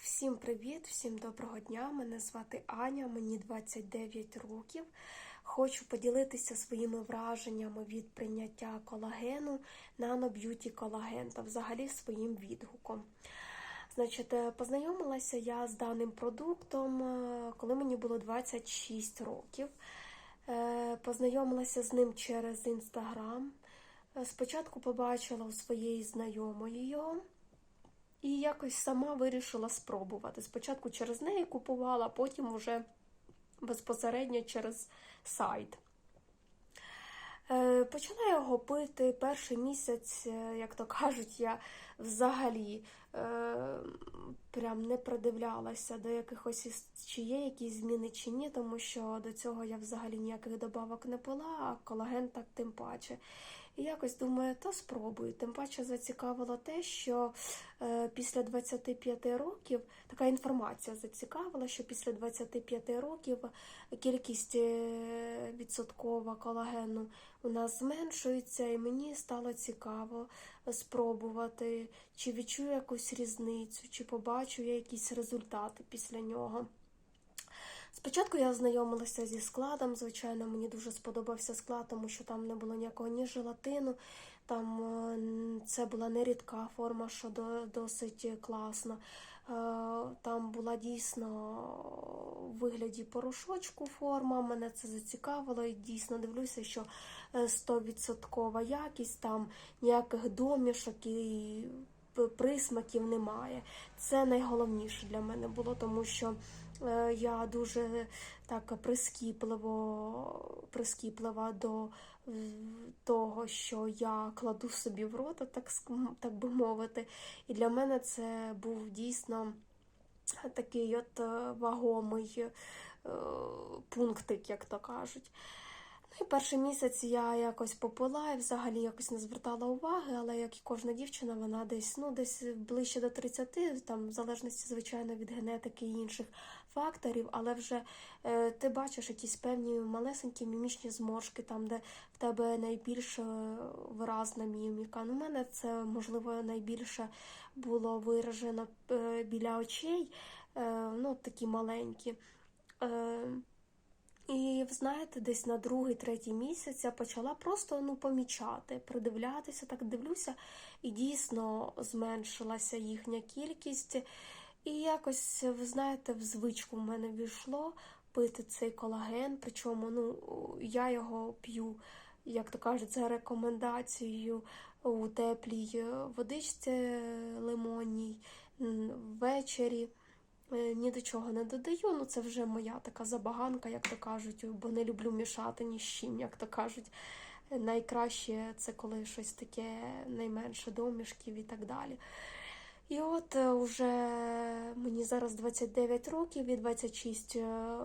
Всім привіт, всім доброго дня. Мене звати Аня, мені 29 років. Хочу поділитися своїми враженнями від прийняття колагену Beauty Collagen та взагалі своїм відгуком. Значить, е, познайомилася я з даним продуктом, е, коли мені було 26 років. Е, Познайомилася з ним через інстаграм. Спочатку побачила у своєї знайомої його. І якось сама вирішила спробувати. Спочатку через неї купувала, потім вже безпосередньо через сайт. Е, Почала його пити перший місяць, е, як то кажуть, я взагалі е, прям не придивлялася до якихось чи є якісь зміни, чи ні, тому що до цього я взагалі ніяких добавок не пила, а колаген так тим паче. І якось думаю, то спробую. Тим паче зацікавило те, що е, після 25 років така інформація зацікавила, що після 25 років кількість е, відсоткова колагену у нас зменшується, і мені стало цікаво спробувати, чи відчую якусь різницю, чи побачу я якісь результати після нього. Спочатку я ознайомилася зі складом. Звичайно, мені дуже сподобався склад, тому що там не було ніякого ні желатину. Там е, це була нерідка форма, що досить класно. Е, Там була дійсно у вигляді порошочку форма. Мене це зацікавило і дійсно дивлюся, що е, 100% якість, там ніяких домішок і присмаків немає. Це найголовніше для мене було, тому що е, я дуже так прискіпливо, прискіплива до е, того, що я кладу собі в рота, так, так би мовити. І для мене це був дійсно такий от е, вагомий е, пунктик, як то кажуть. Ну і перший місяць я якось попила і взагалі якось не звертала уваги, але як і кожна дівчина, вона десь ну десь ближче до 30, там в залежності, звичайно, від генетики і інших факторів, але вже е, ти бачиш якісь певні малесенькі мімічні зморшки, там, де в тебе найбільш е, виразна міміка. Ну, у мене це можливо найбільше було виражено е, біля очей, е, ну такі маленькі. Е, і знаєте, десь на другий, третій місяць я почала просто ну, помічати, придивлятися, так дивлюся, і дійсно зменшилася їхня кількість. І якось, ви знаєте, в звичку в мене війшло пити цей колаген. Причому ну, я його п'ю, як то кажуть, за рекомендацією у теплій водичці лимонній ввечері. Е, Ні до чого не додаю, ну це вже моя така забаганка, як то кажуть, бо не люблю мішати ні з чим, як то кажуть. Е, Найкраще це коли щось таке найменше домішків і так далі. І от е, уже мені зараз 29 років і 26, е,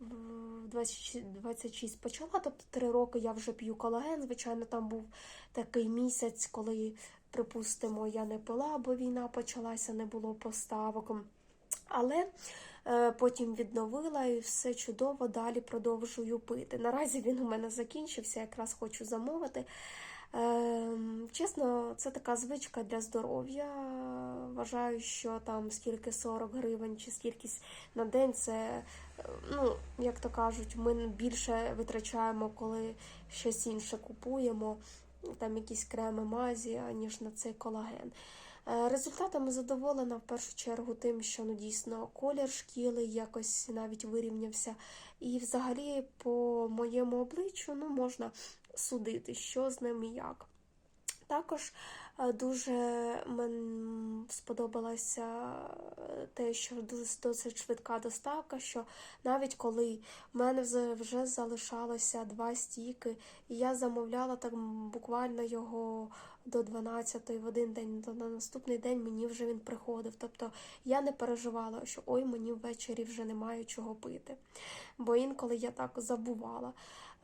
26, 26 почала, тобто 3 роки я вже п'ю колаген. Звичайно, там був такий місяць, коли припустимо, я не пила, бо війна почалася, не було поставок. Але е, потім відновила і все чудово, далі продовжую пити. Наразі він у мене закінчився, якраз хочу замовити. Е, чесно, це така звичка для здоров'я. Вважаю, що там скільки 40 гривень чи скільки на день це, е, ну, як то кажуть, ми більше витрачаємо, коли щось інше купуємо там якісь креми мазі, аніж на цей колаген. Е, Результатами задоволена в першу чергу тим, що ну, дійсно колір шкіли якось навіть вирівнявся. І взагалі по моєму обличчю ну, можна судити, що з ним і як. Також е, дуже мені сподобалося е, те, що дуже досить швидка доставка, що навіть коли в мене вже- залишалося два стіки, і я замовляла так буквально його до 12 в один день, то на наступний день мені вже він приходив. Тобто я не переживала, що ой, мені ввечері вже немає чого пити. Бо інколи я так забувала.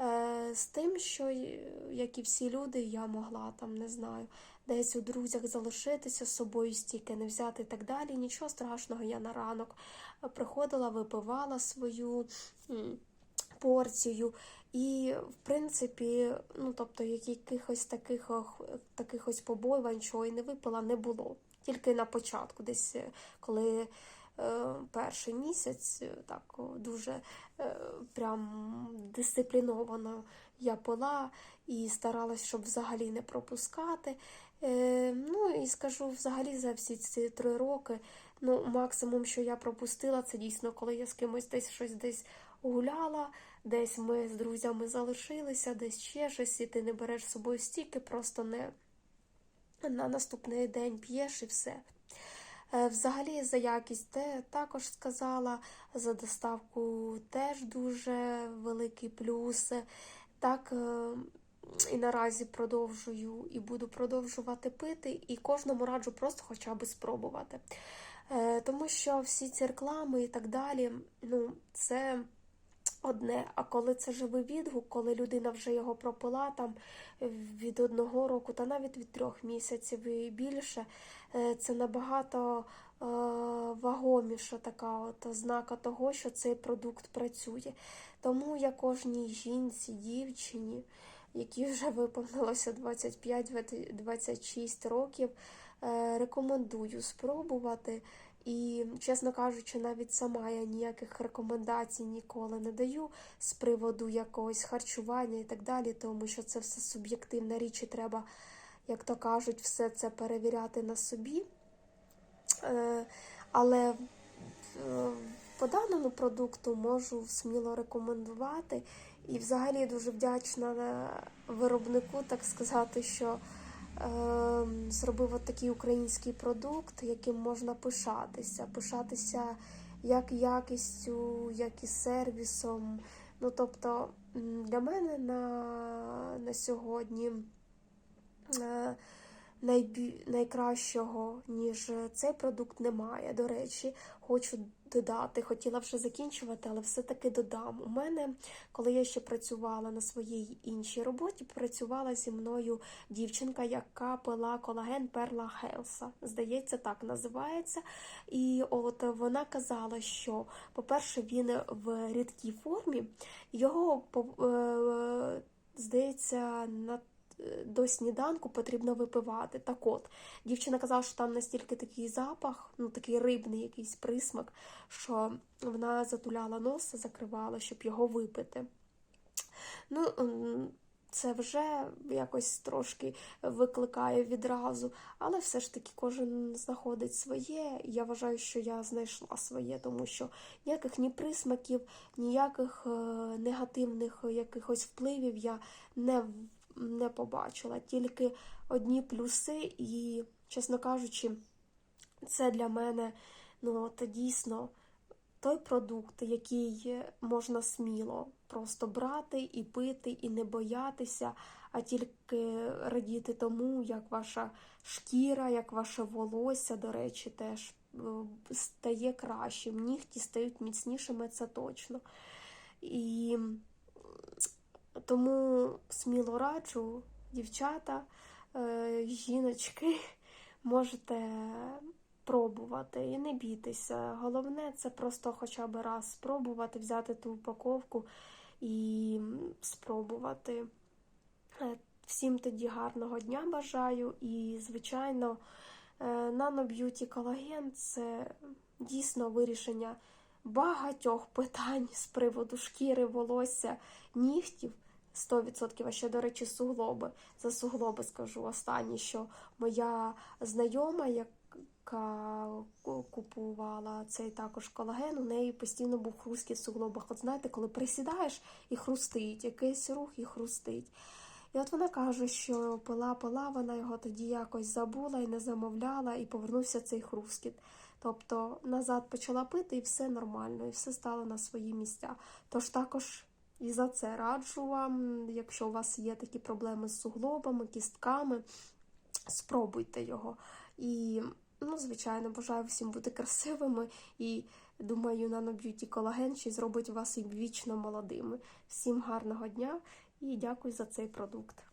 Е, з тим, що, як і всі люди, я могла там, не знаю, десь у друзях залишитися з собою стільки не взяти і так далі. Нічого страшного, я на ранок приходила, випивала свою порцію. І, в принципі, ну тобто, якихось таких, таких ось побоювань, що і не випила, не було. тільки на початку, десь е, коли е, перший місяць, е, так дуже е, прям дисципліновано я пила і старалась, щоб взагалі не пропускати. Е, ну і скажу взагалі за всі ці три роки. Ну, максимум, що я пропустила, це дійсно, коли я з кимось десь щось десь гуляла, десь ми з друзями залишилися, десь ще щось, і ти не береш з собою стільки, просто не на наступний день п'єш і все. Е, Взагалі за якість те також сказала, за доставку теж дуже великий плюс. Так е, і наразі продовжую і буду продовжувати пити, і кожному раджу просто хоча б спробувати. Е, Тому що всі ці реклами і так далі, ну, це одне. А коли це живий відгук, коли людина вже його пропила там від одного року та навіть від трьох місяців і більше, е, це набагато е, вагоміша така от ознака того, що цей продукт працює. Тому я кожній жінці, дівчині, якій вже виповнилося 25-26 років, е, рекомендую спробувати. І, чесно кажучи, навіть сама я ніяких рекомендацій ніколи не даю з приводу якогось харчування і так далі, тому що це все суб'єктивна річ, і треба, як то кажуть, все це перевіряти на собі. Е, Але е, по даному продукту можу сміло рекомендувати. І взагалі дуже вдячна виробнику, так сказати, що е, зробив от такий український продукт, яким можна пишатися. Пишатися як якістю, як і сервісом. Ну, тобто, для мене на, на сьогодні е, найбі... найкращого, ніж цей продукт, немає. До речі, хочу додати, хотіла вже закінчувати, але все-таки додам. У мене, коли я ще працювала на своїй іншій роботі, працювала зі мною дівчинка, яка пила колаген Перла Хелса. Здається, так називається. І от вона казала, що, по-перше, він в рідкій формі, його е, здається, на до сніданку потрібно випивати. Так от, дівчина казала, що там настільки такий запах, ну такий рибний якийсь присмак, що вона затуляла носа, закривала, щоб його випити. Ну, це вже якось трошки викликає відразу, але все ж таки кожен знаходить своє. Я вважаю, що я знайшла своє, тому що ніяких ні присмаків, ніяких е, негативних якихось впливів я не, не побачила. Тільки одні плюси, і, чесно кажучи, це для мене ну, от дійсно той продукт, який можна сміло просто брати і пити, і не боятися, а тільки радіти тому, як ваша шкіра, як ваше волосся, до речі, теж е, стає кращим. Нігті стають міцнішими, це точно. І тому сміло раджу, дівчата, е, жіночки, можете пробувати і не бійтеся. Головне це просто хоча б раз спробувати, взяти ту упаковку і спробувати. Е, Всім тоді гарного дня бажаю. І, звичайно, е, Nano колаген це дійсно вирішення багатьох питань з приводу шкіри, волосся, нігтів. 100%, а ще, до речі, суглоби. За суглоби скажу останнє, що моя знайома, яка купувала цей також колаген, у неї постійно був хрусткіт в суглобах. От знаєте, коли присідаєш і хрустить, якийсь рух і хрустить. І от вона каже, що пила, пила, вона його тоді якось забула і не замовляла, і повернувся цей хрускіт. Тобто назад почала пити, і все нормально, і все стало на свої місця. Тож також і за це раджу вам, якщо у вас є такі проблеми з суглобами, кістками, спробуйте його. І, ну, звичайно, бажаю всім бути красивими і думаю, наноб'юті колаген зробить вас і вічно молодими. Всім гарного дня і дякую за цей продукт.